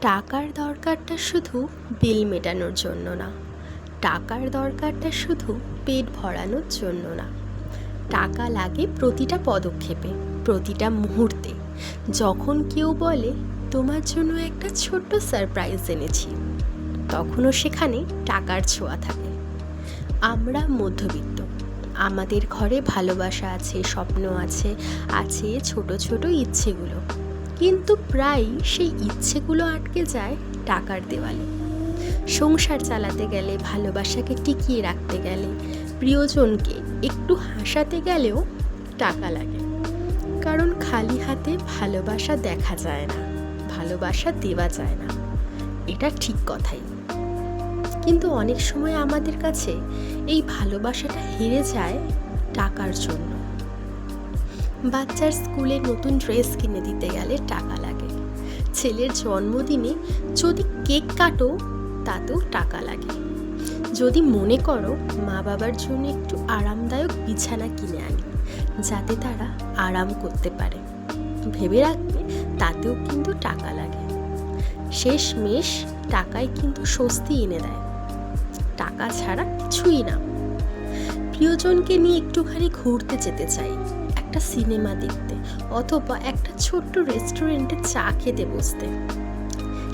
টাকার দরকারটা শুধু বিল মেটানোর জন্য না। টাকার দরকারটা শুধু পেট ভরানোর জন্য না। টাকা লাগে প্রতিটা পদক্ষেপে, প্রতিটা মুহূর্তে। যখন কেউ বলে, তোমার জন্য একটা ছোট্ট সারপ্রাইজ এনেছি, তখনও সেখানে টাকার ছোঁয়া থাকে। আমরা মধ্যবিত্ত। আমাদের ঘরে ভালোবাসা আছে, স্বপ্ন আছে আছে ছোট ছোট ইচ্ছেগুলো। কিন্তু প্রায়ই সেই ইচ্ছেগুলো আটকে যায় টাকার দেওয়ালে। সংসার চালাতে গেলে, ভালোবাসাকে টিকিয়ে রাখতে গেলে, প্রিয়জনকে একটু হাসাতে গেলেও টাকা লাগে। কারণ খালি হাতে ভালোবাসা দেখা যায় না, ভালোবাসা দেওয়া যায় না। এটা ঠিক কথাই। কিন্তু অনেক সময় আমাদের কাছে এই ভালোবাসাটা হেরে যায় টাকার জন্য। বাচ্চার স্কুলে নতুন ড্রেস কিনে দিতে গেলে টাকা লাগে। ছেলের জন্মদিনে যদি কেক কাটো, তাতেও টাকা লাগে। যদি মনে করো মা বাবার জন্য একটু আরামদায়ক বিছানা কিনে আনি, যাতে তারা আরাম করতে পারে। ভেবে রাখবে তাতেও কিন্তু টাকা লাগে। শেষ মেশ টাকায় কিন্তু স্বস্তি এনে দেয়। টাকা ছাড়া কিছুই না। প্রিয়জনকে নিয়ে একটুখানি ঘুরতে যেতে চাই। একটা সিনেমা দেখতে অথবা একটা ছোট্ট রেস্টুরেন্টে চা খেতে বসতে।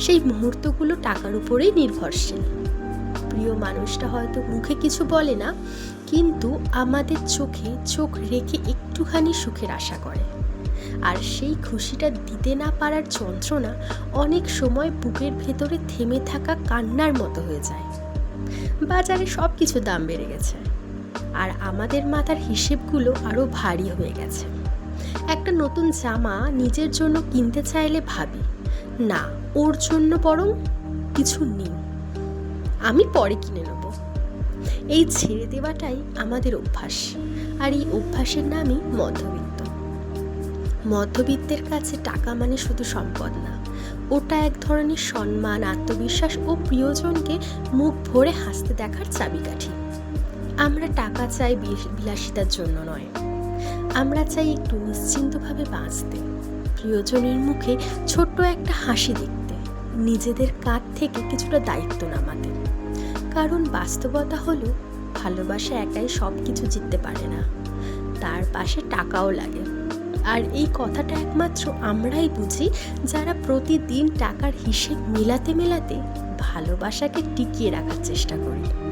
সেই মুহূর্তগুলো টাকার উপরেই নির্ভরশীল। প্রিয় মানুষটা হয়তো মুখে কিছু বলে না, কিন্তু আমাদের চোখে চোখ রেখে একটুখানি সুখের আশা করে। আর সেই খুশিটা দিতে না পারার যন্ত্রণা অনেক সময় বুকের ভেতরে থেমে থাকা কান্নার মতো হয়ে যায়। বাজারে সব কিছু দাম বেড়ে গেছে। আর আমাদের মাথার হিসেবগুলো আরও ভারী হয়ে গেছে। একটা নতুন জামা নিজের জন্য কিনতে চাইলে ভাবি, না, ওর জন্য বরং কিছু নেই। আমি পরে কিনে নেব। এই ছেড়ে দেওয়াটাই আমাদের অভ্যাস, আর এই অভ্যাসের নামই মধ্যবিত্ত। মধ্যবিত্তের কাছে টাকা মানে শুধু সম্পদ না, ওটা এক ধরনের সম্মান, আত্মবিশ্বাস ও প্রিয়জনকে মুখ ভরে হাসতে দেখার চাবিকাঠি। আমরা টাকা চাই বিলাসিতার জন্য নয়। আমরা চাই একটু নিশ্চিন্তভাবে বাঁচতে, প্রিয়জনের মুখে ছোট্ট একটা হাসি দেখতে, নিজেদের কাঁধ থেকে কিছুটা দায়িত্ব নামাতে। কারণ বাস্তবতা হলো, ভালোবাসা একাই সব কিছু জিততে পারে না। তার পাশে টাকাও লাগে। আর এই কথাটা একমাত্র আমরাই বুঝি, যারা প্রতিদিন টাকার হিসেব মেলাতে মেলাতে ভালোবাসাকে টিকিয়ে রাখার চেষ্টা করি।